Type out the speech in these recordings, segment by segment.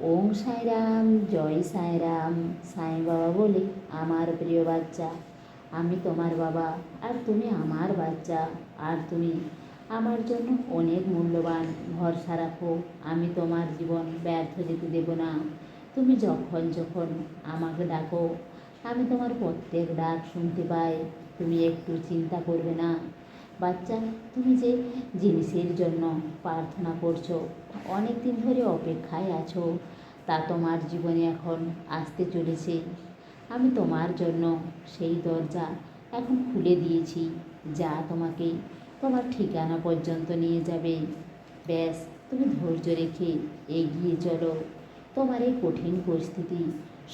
ওম সাইরাম, জয় সাইরাম, সাই বাবা বলে আমার প্রিয় বাচ্চা, আমি তোমার বাবা, আর তুমি আমার বাচ্চা, আর তুমি আমার জন্য অনেক মূল্যবান ভরসা রাখো আমি তোমার জীবন ব্যর্থ যেতে দেব না। তুমি যখন যখন আমাকে ডাকো, আমি তোমার প্রত্যেক ডাক শুনতে পাই, তুমি একটু চিন্তা করবে না। বাচ্চা, তুমি যে জিনিসের জন্য প্রার্থনা করছ, অনেক দিন ধরে অপেক্ষায় আছো, তা তোমার জীবনে এখন আসতে চলেছে। আমি তোমার জন্য সেই দরজা এখন খুলে দিয়েছি, যা তোমাকে তোমার ঠিকানা পর্যন্ত নিয়ে যাবে। ব্যাস, তুমি ধৈর্য রেখে এগিয়ে চলো। তোমার এই কঠিন পরিস্থিতি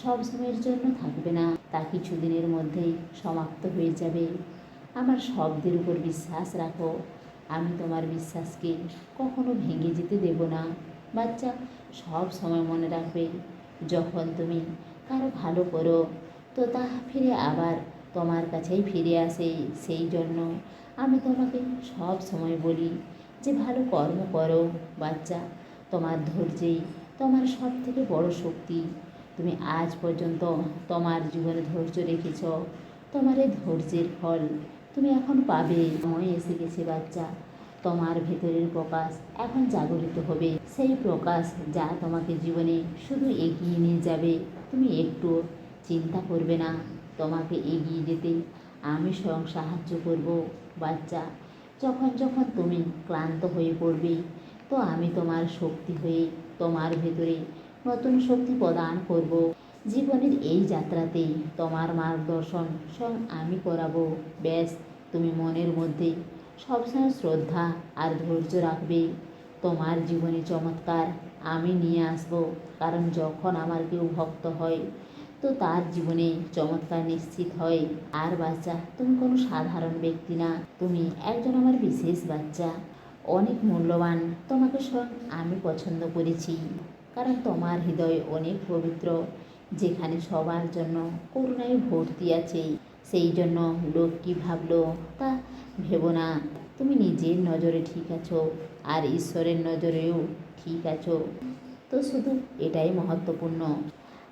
সব সময়ের জন্য থাকবে না, তা কিছুদিনের মধ্যেই সমাপ্ত হয়ে যাবে। আমার শব্দের উপর বিশ্বাস রাখো। আমি তোমার বিশ্বাসকে কখনো ভেঙে যেতে দেব না। বাচ্চা, সব সময় মনে রাখবে, যখন তুমি কারও ভালো করো, তো তা ফিরে আবার তোমার কাছেই ফিরে আসে। সেই জন্য আমি তোমাকে সব সময় বলি যে, ভালো কর্ম করো। বাচ্চা, তোমার ধৈর্যেই তোমার সব থেকে বড় শক্তি। তুমি আজ পর্যন্ত তোমার জীবনে ধৈর্য রেখেছ। তোমার এই ধৈর্যের ফল তুমি এখন পাবে। সময় এসে গেছে বাচ্চা, তোমার ভেতরের প্রকাশ এখন জাগরিত হবে। সেই প্রকাশ যা তোমাকে জীবনে শুধু এগিয়ে নিয়ে যাবে। তুমি একটু চিন্তা করবে না, তোমাকে এগিয়ে যেতে আমি স্বয়ং সাহায্য করব। বাচ্চা, যখন যখন তুমি ক্লান্ত হয়ে পড়বে, তো আমি তোমার শক্তি হয়ে তোমার ভেতরে নতুন শক্তি প্রদান করব। জীবনের এই যাত্রাতে তোমার মার্গদর্শন স্বয়ং আমি করাবো। ব্যাস তুমি মনের মধ্যে সবসময় শ্রদ্ধা আর ধৈর্য রাখবে। তোমার জীবনে চমৎকার আমি নিয়ে আসব, কারণ যখন আমার কেউ ভক্ত হয়, তো তার জীবনে চমৎকার নিশ্চিত হয়। আর বাচ্চা, তুমি কোনো সাধারণ ব্যক্তি না, তুমি একজন আমার বিশেষ বাচ্চা। অনেক মূল্যবান তোমাকে স্বয়ং আমি পছন্দ করেছি, কারণ তোমার হৃদয় অনেক পবিত্র, যেখানে সবার জন্য করুণায় ভর্তি আছে। সেই জন্য লোক কী ভাবলো, তা ভেবো না, তুমি নিজের নজরে ঠিক আছো আর ঈশ্বরের নজরেও ঠিক আছো। তো শুধু এটাই মহত্বপূর্ণ।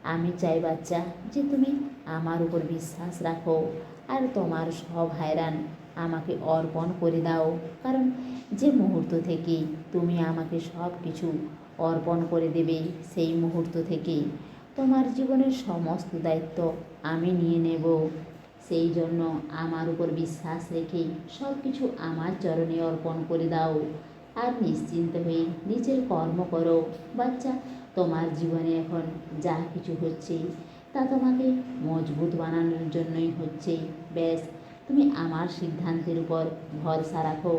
আমি চাই বাচ্চা, যে তুমি আমার উপর বিশ্বাস রাখো আর তোমার সব হায়রান আমাকে অর্পণ করে দাও। কারণ যে মুহূর্ত থেকে তুমি আমাকে সব কিছু অর্পণ করে দেবে, সেই মুহূর্ত থেকে তোমার জীবনের সমস্ত দায়িত্ব আমি নিয়ে নেব। সেই জন্য আমার উপর বিশ্বাস রেখে সব কিছু আমার চরণে অর্পণ করে দাও। আর নিশ্চিন্ত হয়ে নিজের কর্ম করো। বাচ্চা, তোমার জীবনে এখন যা কিছু হচ্ছে তা তোমাকে মজবুত বানানোর জন্যই হচ্ছে। ব্যাস, তুমি আমার সিদ্ধান্তের উপর ভরসা রাখো।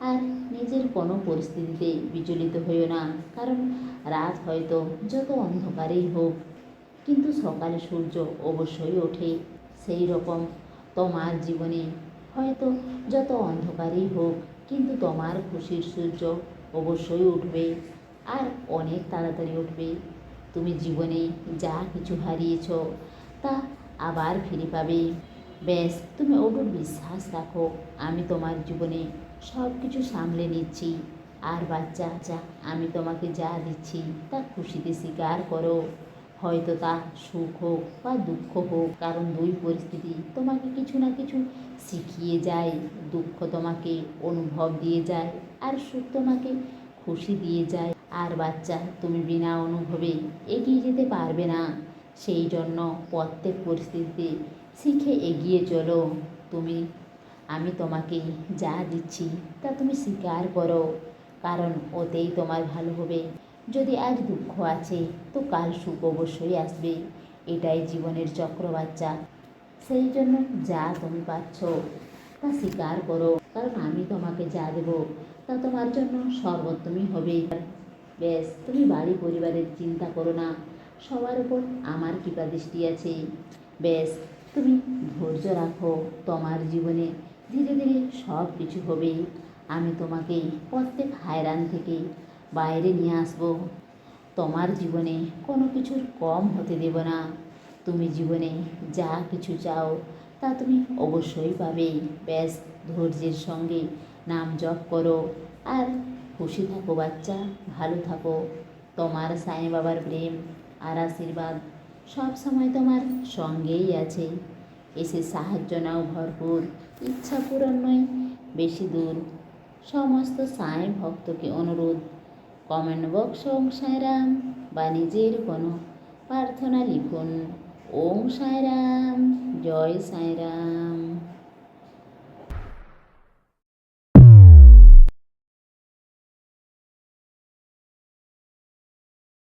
আর নিজের কোনো পরিস্থিতিতে বিচলিত হইও না, কারণ রাত হয়তো যত অন্ধকারেই হোক, কিন্তু সকালে সূর্য অবশ্যই ওঠে। সেই রকম। তোমার জীবনে হয়তো যত অন্ধকারই হোক, কিন্তু তোমার খুশির সূর্য অবশ্যই উঠবে আর অনেক তাড়াতাড়ি উঠবে। তুমি জীবনে যা কিছু হারিয়েছ, তা আবার ফিরে পাবে। ব্যাস, তুমি অটুট বিশ্বাস রাখো, আমি তোমার জীবনে সব কিছু সামলে নিচ্ছি। আর বাচ্চা, যা আমি তোমাকে যা দিচ্ছি, তা খুশিতে স্বীকার করো। হয়তো তা সুখ হোক বা দুঃখ হোক, কারণ দুই পরিস্থিতি তোমাকে কিছু না কিছু শিখিয়ে যায়, দুঃখ তোমাকে অনুভব দিয়ে যায়, আর সুখ তোমাকে খুশি দিয়ে যায়। আর বাচ্চা, তুমি বিনা অনুভবে এগিয়ে যেতে পারবে না। সেই জন্য প্রত্যেক পরিস্থিতিতে শিখে এগিয়ে চলো। তুমি, আমি তোমাকে যা দিচ্ছি তা তুমি স্বীকার করো, কারণ ওতেই তোমার ভালো হবে। যদি আজ দুঃখ আছে, তো কাল সুখ অবশ্যই আসবে। এটাই জীবনের চক্র বাচ্চা সেই জন্য যা তুমি পাচ্ছ, তা স্বীকার করো। কারণ আমি তোমাকে যা দেব, তা তোমার জন্য সর্বোত্তমই হবে। ব্যাস, তুমি বাড়ি পরিবারের চিন্তা করো না। সবার উপর আমার কৃপা দৃষ্টি আছে। ব্যাস, তুমি ধৈর্য রাখো। তোমার জীবনে ধীরে ধীরে সব কিছু হবে। আমি তোমাকে প্রত্যেক হায়রান থেকে বাইরে নিয়ে আসব। তোমার জীবনে কোনো কিছুর কম হতে দেব না। তুমি জীবনে যা কিছু চাও, তা তুমি অবশ্যই পাবে। ব্যাস, ধৈর্যের সঙ্গে নাম জপ করো। আর খুশি থাকো বাচ্চা, ভালো থাকো। তোমার সাই বাবার প্রেম আর আশীর্বাদ সব সময় তোমার সঙ্গেই আছে। এসে সাহায্য নাও ভরপুর, ইচ্ছা পূরণ নয়, বেশি দূর। সমস্ত সাই ভক্তকে অনুরোধ। কমেন্ট বক্স ওম সাইরাম বা নিজের কোনো প্রার্থনা লিখুন। ওম সাইরাম জয় সাইরাম